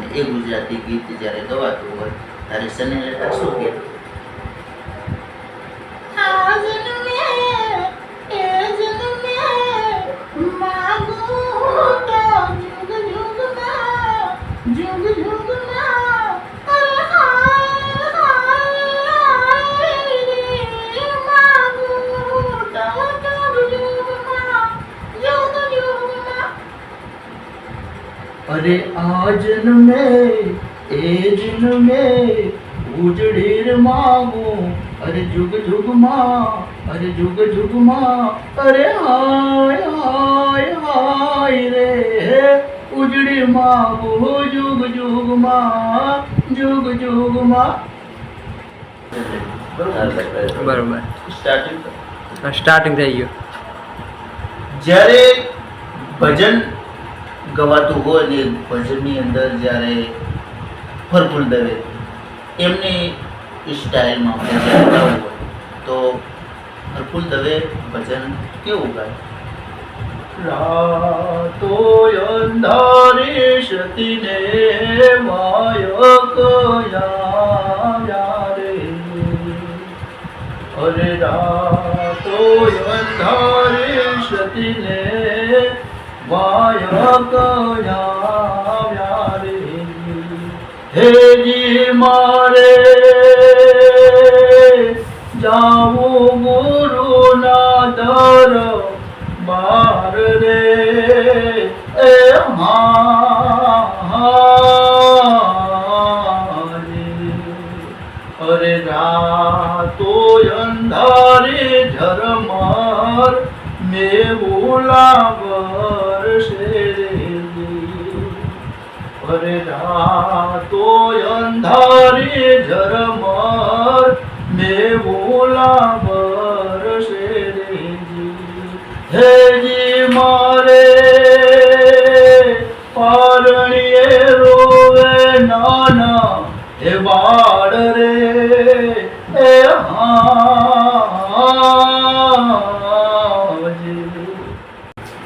અને એ ગુજરાતી ગીત જ્યારે ગવાતું હોય ત્યારે સનેલેટા શું કહે અરે આજન મેં એ જન મેં ઉજળીર માગું અરે જુગ જુગમાં અરે જુગ જુગમાં અરે હાય હાય હાય રે ઉજળી માગું જુગ જુગમાં જુગ જુગમાં બરોબર સ્ટાર્ટિંગ સ્ટાર્ટિંગ થઈ ગયું જ્યારે ભજન ગવાતું હોય ને ભજનની અંદર જ્યારે ફરફૂલ દવે, એમની સ્ટાઇલમાં હોય તો ફરફૂલ દવે, ભજન કેવું ગાય? રાતો અંધારી સતીને માય કયા રે? અરે રાતો અંધારે સતીને હેજી મારે જાવું ગુરુ ના ધર બાર રે એ અરે રાતો અંધારે ઝરમર મેવુલા વર્ષે અરે તો અંધારી ઝરમર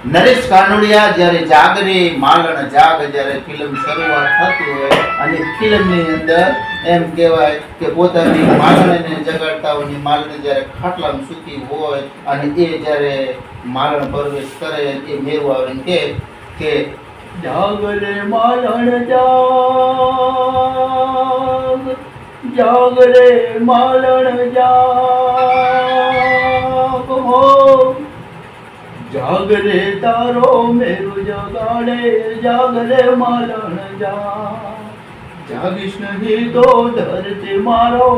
નરેશ કાનોડિયા જ્યારે જાગરે, માલણ જાગ જ્યારે ફિલ્મ શરૂઆત થતી હોય અને ફિલ્મની અંદર એમ કહેવાય કે પોતાની માલણને જગાડતા હોય માલણ જ્યારે ખાટલામાં સૂતી હોય અને એ જ્યારે માલણ પ્રવેશ કરે એ મેરું આવે કે કે જાગરે માલણ જાગ, જાગરે માલણ જાગ, હો જાગરે તારો મેરુ જગાડે, જાગરે માલણ જા. જાગીશ નહીં તો ધરતી મારો,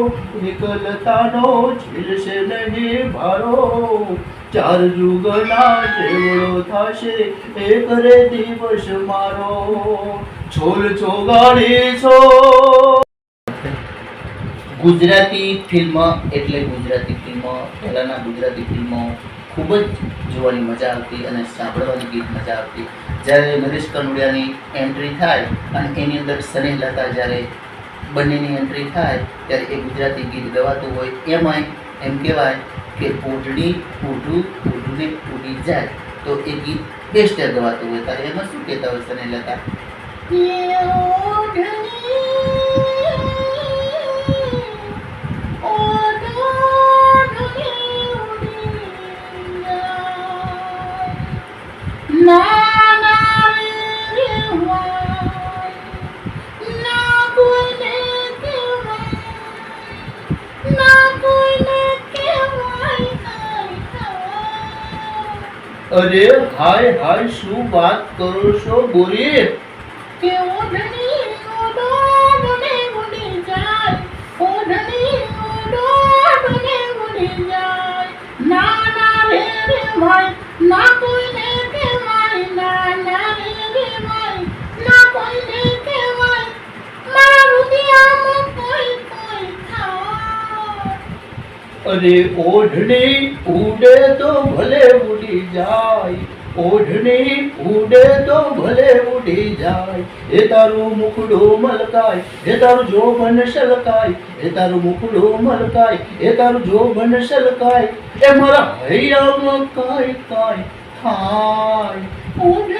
એકલતાનો છીલશે નહીં ભારો. ચાર જુગના જેવડો થાશે એક રે દિવસ મારો. છોલ છોગાડી છો ગુજરાતી ફિલ્મ, એટલે ગુજરાતી ફિલ્મ, પહેલાંના ગુજરાતી ખૂબ જ જોવાની મજા આવતી અને સાંભળવાની ગીત મજા આવતી. જ્યારે નરેશ કનોડિયાની એન્ટ્રી થાય અને એની અંદર સનેહલતા જ્યારે બંનેની એન્ટ્રી થાય, ત્યારે એ ગુજરાતી ગીત ગવાતું હોય. એમાંય એમ કહેવાય કે ઓઢણી ઓઢું ઓઢુને ઉડી જાય. તો એ ગીત બેસ્ટ ગવાતું હોય. ત્યારે એમાં શું કહેતા હોય સનેહલતા અરે હાય હાય શું વાત કરો છો? બોરી કે અરે ઓઢણી ઉડે તો ભલે ઉડી જાય ઓઢણી ઉડે તો ભલે ઉડી જાય એ તારું મુખડું મલકાય એ તારું જો મન સલકાય એ તારું મુખડું મલકાય એ તારું જો મન સલકાય એ મારા હૈયામાં કાંઈ કાય થાય. ઓઢો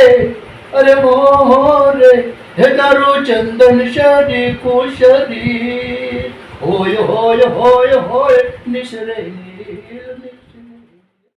રે અરે મોહ રે હે તારું ચંદન શરી કુશરી. હોય હોય હોય હોય નીલ